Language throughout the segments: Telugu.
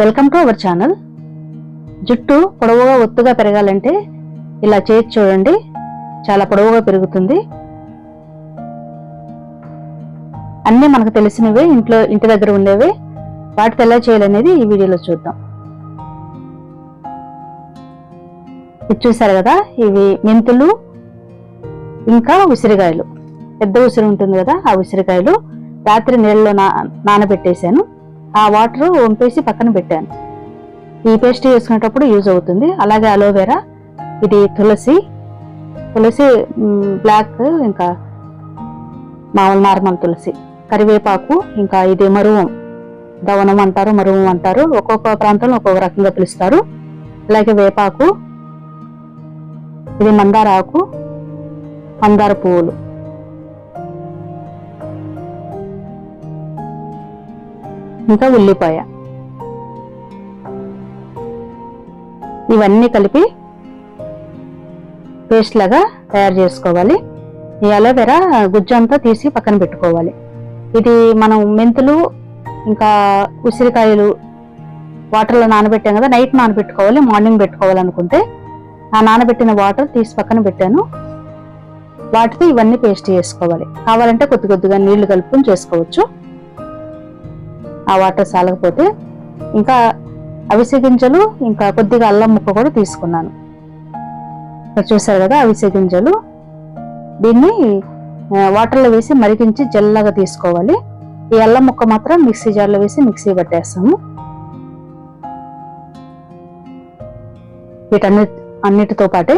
వెల్కమ్ టు అవర్ ఛానల్ జుట్టు పొడవుగా ఒత్తుగా పెరగాలంటే ఇలా చేసి చూడండి. చాలా పొడవుగా పెరుగుతుంది. అన్నీ మనకు తెలిసినవే ఇంట్లో ఇంటి దగ్గర ఉండేవే. వాటికి ఎలా చేయాలనేది ఈ వీడియోలో చూద్దాం. ఇది చూసారు కదా ఇవి మెంతులు ఇంకా ఉసిరికాయలు పెద్ద ఉసిరి ఉంటుంది కదా ఆ ఉసిరికాయలు రాత్రి నీళ్ళలో నా నానబెట్టేశాను. ఆ వాటర్ వంపేసి పక్కన పెట్టాను. ఈ పేస్ట్ చేసుకునేటప్పుడు యూజ్ అవుతుంది. అలాగే అలోవెరా ఇది తులసి. తులసి బ్లాక్ ఇంకా మామూలు నార్మల్ తులసి. కరివేపాకు ఇంకా ఇది మరువం. దవనం అంటారు మరువం అంటారు. ఒక్కొక్క ప్రాంతంలో ఒక్కొక్క రకంగా పిలుస్తారు. అలాగే వేపాకు ఇది మందార ఆకు మందార పువ్వులు. ఇంకా ఉల్లిపాయ. ఇవన్నీ కలిపి పేస్ట్ లాగా తయారు చేసుకోవాలి. ఈ అలోవెరా గుజ్జు అంతా తీసి పక్కన పెట్టుకోవాలి. ఇది మనం మెంతులు ఇంకా ఉసిరికాయలు వాటర్లో నానబెట్టాం కదా నైట్ నానబెట్టుకోవాలి మార్నింగ్ పెట్టుకోవాలనుకుంటే. ఆ నానబెట్టిన వాటర్ తీసి పక్కన పెట్టాను. వాటితో ఇవన్నీ పేస్ట్ చేసుకోవాలి. కావాలంటే కొద్ది కొద్దిగా నీళ్ళు కలుపుకొని చేసుకోవచ్చు. ఆ వాటర్ సాలకపోతే ఇంకా అవిసె గింజలు ఇంకా కొద్దిగా అల్లం ముక్క కూడా తీసుకున్నాను. ఇక్కడ చూసారు కదా అవిసె గింజలు. దీన్ని వాటర్లో వేసి మరిగించి జల్లగా తీసుకోవాలి. ఈ అల్లం ముక్క మాత్రం మిక్సీ జార్లో వేసి మిక్సీ పట్టేస్తాము. వీటన్ని అన్నిటితో పాటే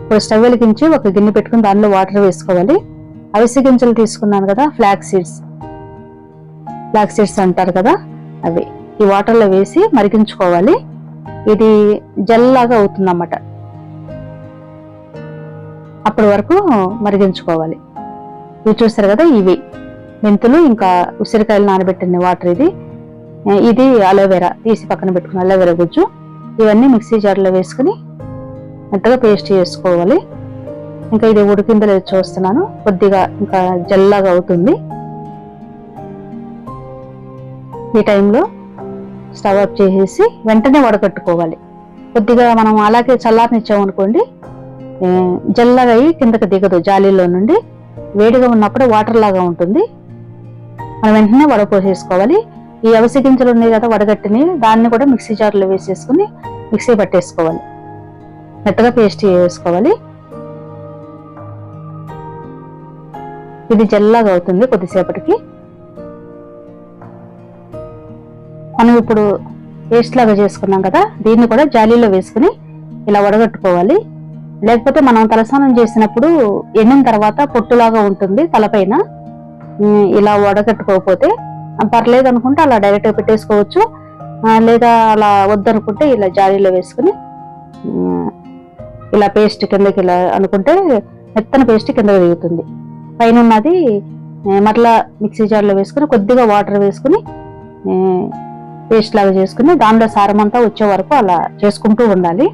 ఇప్పుడు స్టవ్ వెలిగించి ఒక గిన్నె పెట్టుకుని దానిలో వాటర్ వేసుకోవాలి. అవిసె గింజలు తీసుకున్నాను కదా ఫ్లాక్ సీడ్స్ బ్లాక్ సీడ్స్ అంటారు కదా అవి. ఈ వాటర్లో వేసి మరిగించుకోవాలి. ఇది జెల్లాగా అవుతుందన్నమాట. అప్పటి వరకు మరిగించుకోవాలి. ఇవి చూస్తారు కదా ఇవి. మెంతులు ఇంకా ఉసిరికాయలు నానబెట్టిన వాటర్ ఇది. ఇది అలోవెరా తీసి పక్కన పెట్టుకున్న అలోవెరా గుజ్జు. ఇవన్నీ మిక్సీ జార్లో వేసుకుని మెత్తగా పేస్ట్ చేసుకోవాలి. ఇంకా ఇది ఉడికిందో లేదో చూస్తున్నాను. కొద్దిగా ఇంకా జల్లాగా అవుతుంది. ఈ టైంలో స్టవ్ ఆఫ్ చేసేసి వెంటనే వడకట్టుకోవాలి. కొద్దిగా మనం అలాగే చల్లారనిచ్చామనుకోండి జల్లగా అయ్యి కిందకి దిగదు జాలీలో నుండి. వేడిగా ఉన్నప్పుడు వాటర్ లాగా ఉంటుంది. మనం వెంటనే వడపోసేసుకోవాలి ఈ అవిసి గింజలు ఉన్నాయి కదా వడగట్టిని దాన్ని కూడా మిక్సీ జార్లో వేసేసుకుని మిక్సీ పట్టేసుకోవాలి. మెత్తగా పేస్ట్ వేసుకోవాలి ఇది జల్లగా అవుతుంది కొద్దిసేపటికి. మనం ఇప్పుడు పేస్ట్ లాగా చేసుకున్నాం కదా దీన్ని కూడా జాలీలో వేసుకుని ఇలా వడగట్టుకోవాలి. లేకపోతే మనం తలస్నానం చేసినప్పుడు ఎండిన తర్వాత పొట్టులాగా ఉంటుంది తలపైన. ఇలా వడగట్టుకోకపోతే పర్లేదు అనుకుంటే అలా డైరెక్ట్గా పెట్టేసుకోవచ్చు. లేదా అలా వద్దనుకుంటే ఇలా జాలీలో వేసుకుని ఇలా పేస్ట్ కిందకి ఇలా అనుకుంటే మెత్తన పేస్ట్ కిందకి దిగుతుంది పైన ఉన్నది మరలా మిక్సీ జార్లో వేసుకుని కొద్దిగా వాటర్ వేసుకుని పేస్ట్ లాగా చేసుకుని దానిలో సారం అంతా వచ్చే వరకు అలా చేసుకుంటూ ఉండాలి.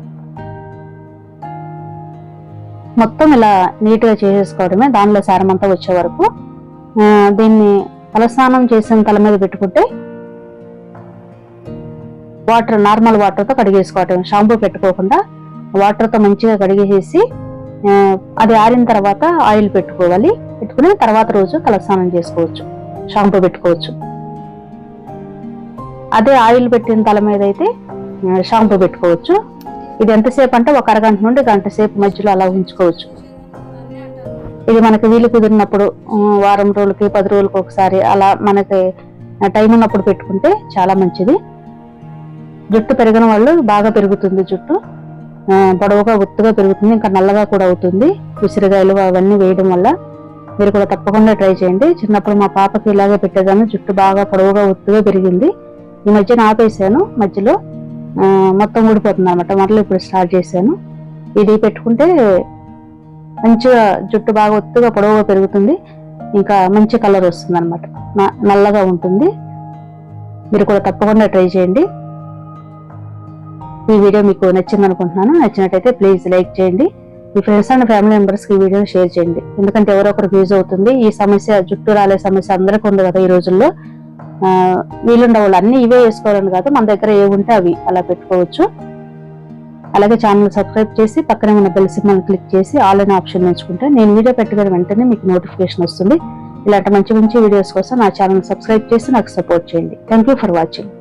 మొత్తం ఇలా నీట్గా చేసేసుకోవడమే దానిలో సారం అంతా వచ్చే వరకు. దీన్ని తలస్నానం చేసిన తల మీద పెట్టుకుంటే వాటర్ నార్మల్ వాటర్తో కడిగేసుకోవటం షాంపూ పెట్టుకోకుండా వాటర్తో మంచిగా కడిగేసేసి అది ఆరిన తర్వాత ఆయిల్ పెట్టుకోవాలి. పెట్టుకుని తర్వాత రోజు తలస్నానం చేసుకోవచ్చు. షాంపూ పెట్టుకోవచ్చు. అదే ఆయిల్ పెట్టిన తల మీద అయితే షాంపూ పెట్టుకోవచ్చు. ఇది ఎంతసేపు అంటే ఒక అరగంట నుండి గంట సేపు మధ్యలో అలా ఉంచుకోవచ్చు. ఇది మనకి వీలు కుదిరినప్పుడు వారం రోజులకి పది రోజులకి ఒకసారి అలా మనకి టైం ఉన్నప్పుడు పెట్టుకుంటే చాలా మంచిది. జుట్టు పెరిగిన వాళ్ళు బాగా పెరుగుతుంది జుట్టు. పొడవుగా ఒత్తుగా పెరుగుతుంది ఇంకా నల్లగా కూడా అవుతుంది. ఉసిరికాయలు అవన్నీ వేయడం వల్ల మీరు కూడా తప్పకుండా ట్రై చేయండి. చిన్నప్పుడు మా పాపకి ఇలాగే పెట్టేదాన్ని జుట్టు బాగా పొడవుగా ఒత్తుగా పెరిగింది. ఈ మధ్యన ఆపేసాను. మధ్యలో మొత్తం ఊడిపోతుంది అనమాట మరలా ఇప్పుడు స్టార్ట్ చేశాను. ఇది పెట్టుకుంటే మంచిగా జుట్టు బాగా ఒత్తుగా పొడవుగా పెరుగుతుంది. ఇంకా మంచి కలర్ వస్తుంది అనమాట నల్లగా ఉంటుంది. మీరు కూడా తప్పకుండా ట్రై చేయండి. ఈ వీడియో మీకు నచ్చింది అనుకుంటున్నాను నచ్చినట్టయితే ప్లీజ్ లైక్ చేయండి. మీ ఫ్రెండ్స్ అండ్ ఫ్యామిలీ మెంబర్స్కి ఈ వీడియోని షేర్ చేయండి. ఎందుకంటే ఎవరో ఒకరికి యూజ్ అవుతుంది. ఈ సమస్య జుట్టు రాలే సమస్య అందరికీ ఉంది కదా ఈ రోజుల్లో. వీలుండే వాళ్ళు. అన్ని ఇవే వేసుకోవాలని కాదు మన దగ్గర ఏ ఉంటే అవి అలా పెట్టుకోవచ్చు. అలాగే ఛానల్ సబ్స్క్రైబ్ చేసి పక్కనే ఉన్న బెల్ సిగ్నల్ క్లిక్ చేసి ఆల్ అనే ఆప్షన్ ఎంచుకుంటే నేను వీడియో పెట్టుకుని వెంటనే మీకు నోటిఫికేషన్ వస్తుంది. ఇలాంటి మంచి మంచి వీడియోస్ కోసం నా ఛానల్ సబ్స్క్రైబ్ చేసి నాకు సపోర్ట్ చేయండి. Thank you for watching